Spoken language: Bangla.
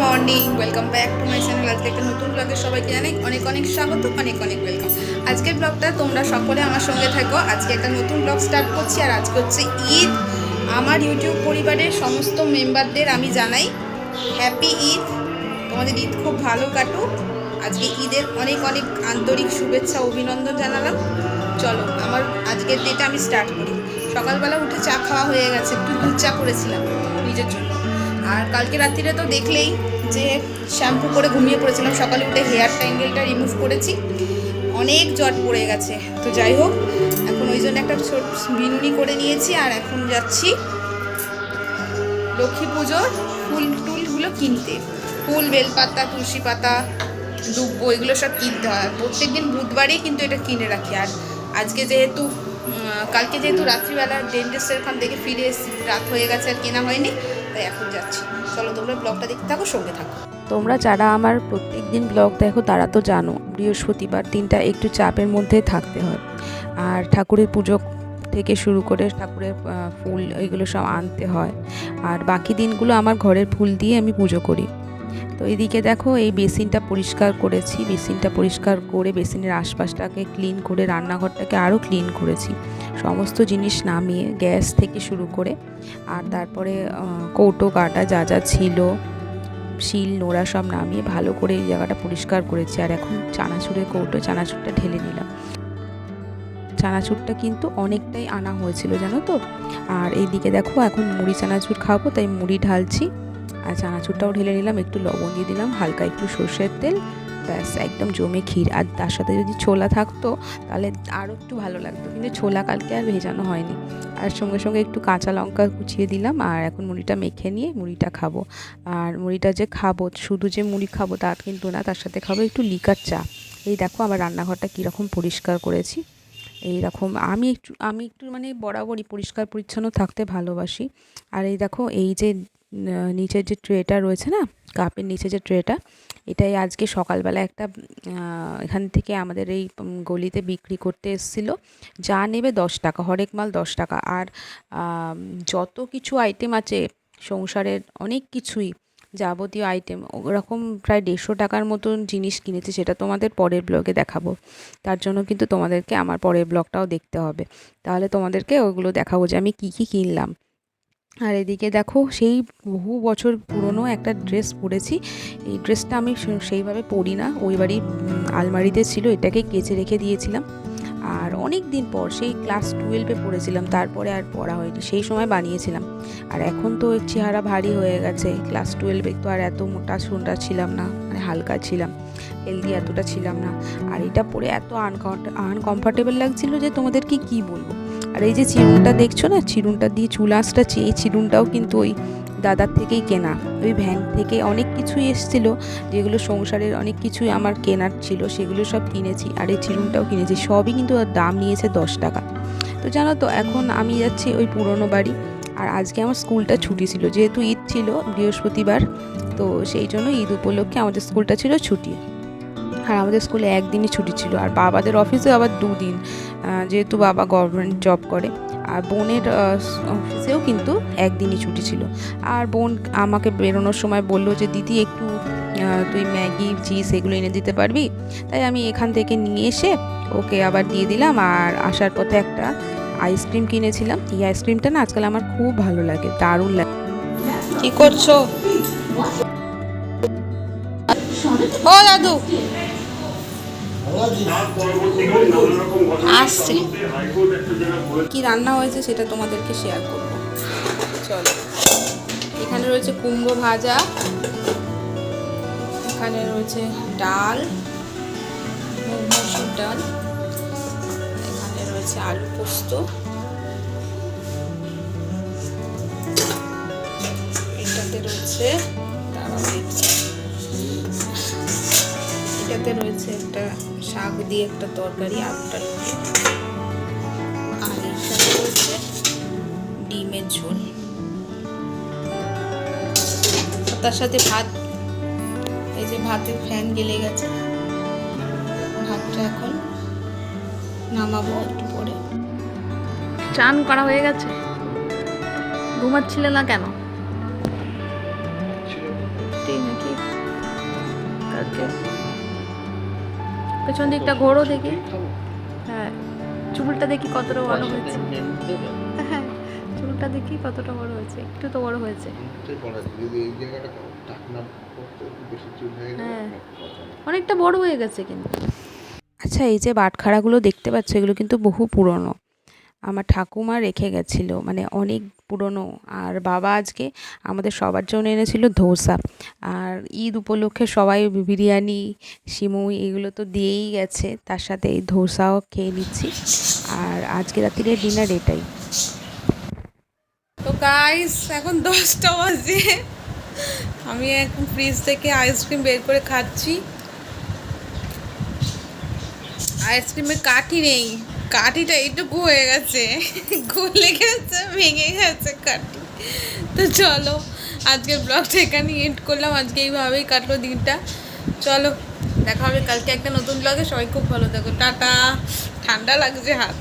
Morning welcome back to my channel আজকে একটা নতুন ব্লগে সবাইকে জানাই অনেক অনেক স্বাগত, অনেক অনেক ওয়েলকাম আজকের ব্লগটা তোমরা সকলে আমার সঙ্গে থাকো। আজকে একটা নতুন ব্লগ স্টার্ট করছি, আর আজকে হচ্ছে ঈদ। আমার ইউটিউব পরিবারের সমস্ত মেম্বারদের আমি জানাই হ্যাপি ঈদ। তোমাদের ঈদ খুব ভালো কাটুক। আজকে ঈদের অনেক অনেক আন্তরিক শুভেচ্ছা, অভিনন্দন জানালাম। চলো, আমার আজকের ডেটা আমি স্টার্ট করি। সকালবেলা উঠে চা খাওয়া হয়ে গেছে, একটু দুধ চা করেছিলাম নিজের জন্য। আর কালকে রাত্রিরে তো দেখলেই যে শ্যাম্পু করে ঘুমিয়ে পড়েছিলাম। সকালে উঠে হেয়ার ট্যাঙ্গেলটা রিমুভ করেছি। অনেক জট পড়ে গেছে। তো যাই হোক, এখন ওই জন্য একটা ছোট বিনুনি করে নিয়েছি আর এখন যাচ্ছি লক্ষ্মী পুজোর ফুল টুলগুলো কিনতে। ফুল, বেলপাতা, তুলসী পাতা, দুব্বো, এগুলো সব কিনতে হয়। প্রত্যেক দিন বুধবারেই কিন্তু এটা কিনে রাখি। আর আজকে যেহেতু কালকে যেহেতু রাত্রিবেলা ডেন্টিস্টের ওখান থেকে ফিরে এসেছি রাত হয়ে গেছে আর কেনা হয়নি তাই এখন যাচ্ছি। চলো তোমরা ব্লগটা দেখতে থাকো, সঙ্গে থাকো। তোমরা যারা আমার প্রত্যেক দিন ব্লগ দেখো, তারা তো জানো, বৃহস্পতিবার দিনটা একটু চাপের মধ্যে থাকতে হয়। আর ঠাকুরের পুজো থেকে শুরু করে ঠাকুরের ফুল, এগুলো সব আনতে হয়। আর বাকি দিনগুলো আমার ঘরের ফুল দিয়ে আমি পুজো করি। তো এদিকে দেখো, এই বেসিনটা পরিষ্কার করেছি। বেসিনটা পরিষ্কার করে বেসিনের আশপাশটাকে ক্লিন করে, রান্নাঘরটাকে আরও ক্লিন করেছি। সমস্ত জিনিস নামিয়ে, গ্যাস থেকে শুরু করে, আর তারপরে কৌটো, কাটা যা যা ছিল, শিল, নোড়া সব নামিয়ে ভালো করে এই জায়গাটা পরিষ্কার করেছি। আর এখন চানাচুরের কৌটো, চানাচুরটা ঢেলে নিলাম। চানাচুরটা কিন্তু অনেকটাই আনা হয়েছিল, জানো তো? আর এইদিকে দেখো, এখন মুড়ি, চানাচুর খাব, তাই মুড়ি ঢালছি। আর চানাচুরটাও ঢেলে নিলাম, একটু লবণ দিয়ে দিলাম, হালকা একটু সর্ষের তেল। ব্যাস, একদম জমে ক্ষীর। আর তার সাথে যদি ছোলা থাকতো, তাহলে আরও একটু ভালো লাগতো। কিন্তু ছোলা কালকে আর ভেজানো হয়নি। আর সঙ্গে সঙ্গে একটু কাঁচা লঙ্কা কুচিয়ে দিলাম, আর এখন মুড়িটা মেখে নিয়ে মুড়িটা খাব। আর মুড়িটা যে খাব, শুধু যে মুড়ি খাব, তা কিন্তু না, তার সাথে খাব একটু লিকার চা। এই দেখো আমার রান্নাঘরটা কীরকম পরিষ্কার করেছি। এই রকম আমি একটু আমি একটু মানে বরাবরই পরিষ্কার পরিচ্ছন্ন থাকতে ভালোবাসি। আর এই দেখো, এই যে নিচের যে ট্রেটা রয়েছে না, কাপের নিচে যে ট্রেটা, এটাই আজকে সকালবেলা একটা এখান থেকে আমাদের এই গলিতে বিক্রি করতে এসেছিল। যা নেবে দশ টাকা, হরেক মাল দশ টাকা। আর যত কিছু আইটেম আছে, সংসারের অনেক কিছুই যাবতীয় আইটেম ওরকম প্রায় দেড়শো টাকার মতন জিনিস কিনেছি, সেটা তোমাদের পরের ব্লগে দেখাবো। তার জন্য কিন্তু তোমাদেরকে আমার পরের ব্লগটাও দেখতে হবে। তাহলে তোমাদেরকে ওগুলো দেখাবো যে আমি কী কী কিনলাম। আর এদিকে দেখো সেই বহু বছর পুরনো একটা ড্রেস পরেছি। এই ড্রেসটা আমি সেইভাবে পরি না। ওই বাড়ির আলমারিতে ছিল, এটাকে কেচে রেখে দিয়েছিলাম। আর অনেক দিন পর সেই ক্লাস টুয়েলভে পড়েছিলাম, তারপরে আর পড়া হয়নি, সেই সময় বানিয়েছিলাম। আর এখন তো ওই চেহারা ভারী হয়ে গেছে। ক্লাস টুয়েলভে তো আর এত মোটা সোনটা ছিলাম না মানে হালকা ছিলাম হেলদি এতটা ছিলাম না। আর এটা পরে এত আনকমফর্টেবল লাগছিল যে তোমাদেরকে কি বলব? আর এই যে চিরুনটা দেখছ না? চিরুনটা দিয়ে চুল আঁচড়াচ্ছি এই চিরুনটাও কিন্তু ওই দাদার থেকেই কেনা। ওই ভ্যান থেকে অনেক কিছুই এসেছিল, যেগুলো সংসারের অনেক কিছুই আমার কেনার ছিল, সেগুলো সব কিনেছি আর এই চিরুনটাও কিনেছি। সবই কিন্তু দাম নিয়েছে দশ টাকা। তো জানো তো, এখন আমি যাচ্ছি ওই পুরনো বাড়ি আর আজকে আমার স্কুলটা ছুটি ছিল। যেহেতু ঈদ ছিল বৃহস্পতিবার, তো সেই জন্য ঈদ উপলক্ষে আমাদের স্কুলটা ছিল ছুটি। আর আমাদের স্কুলে একদিনই ছুটি ছিল। আর বাবাদের অফিসে আবার দুদিন। যেহেতু বাবা গভর্নমেন্ট জব করে, আর বোনের অফিসেও কিন্তু একদিনই ছুটি ছিল। আর বোন আমাকে বেরোনোর সময় বলল যে, দিদি, একটু তুই ম্যাগি, চিজ এগুলো এনে দিতে পারবি? তাই আমি এখান থেকে নিয়ে এসে ওকে আবার দিয়ে দিলাম। আর আসার পথে একটা আইসক্রিম কিনেছিলাম। এই আইসক্রিমটা না আজকাল আমার খুব ভালো লাগে, দারুণ লাগে। কি করছ? ও দাদু আসছে। কি রান্না হয়েছে সেটা তোমাদেরকে শেয়ার করব। চলো। এখানে রয়েছে কুমড়ো ভাজা। এখানে রয়েছে ডাল। মসুর ডাল। এখানে রয়েছে আলু পোস্ত। এটাতে রয়েছে দাঁড়াও এটাতে রয়েছে একটা শাক দিয়ে একটা তরকারি আলুটা আর এখানে রয়েছে ডিমের ঝোল। আর তার সাথে ভাত এই যে ভাতের ফ্যান গেলে গেছে। ভাতটা এখন নামাবো একটু পরে। চান করা হয়ে গেছে? ঘুমাচ্ছিলে না কেন? ঠিক আছে। আজকে পেছন দিকটা ঘোরো দেখি। হ্যাঁ চুলটা দেখি কতটা বড় হয়েছে। হ্যাঁ চুলটা দেখি কতটা বড় হয়েছে একটু তো বড় হয়েছে। হ্যাঁ। অনেকটা বড় হয়ে গেছে কিন্তু। আচ্ছা এই যে বাটখারাগুলো দেখতে পাচ্ছ এগুলো কিন্তু বহু পুরনো। আমার ঠাকুমা রেখে গেছিল মানে অনেক পুরনো। আর বাবা আজকে আমাদের সবার জন্য এনেছিল ধোসা। আর ঈদ উপলক্ষে সবাই বিরিয়ানি, সিমুই এগুলো তো দিয়েই গেছে, তার সাথে এই ধোসাও খেয়ে নিচ্ছি। আর আজকে রাত্রিরে ডিনার এটাই। তো গাইস এখন দশটা বাজে। আমি এখন ফ্রিজ থেকে আইসক্রিম বের করে খাচ্ছি। আইসক্রিমে কাঠি নেই। কাঠিটা এইটুকু হয়ে গেছে। গলে গেছে, ভেঙে গেছে কাঠি। তো চলো, আজকের ব্লগটা এখানে এড করলাম। আজকে এইভাবেই কাটলো দিনটা। চলো, দেখা হবে কালকে একটা নতুন ব্লগে সবাই খুব ভালো থাকো। টাটা। ঠান্ডা লাগছে হাত।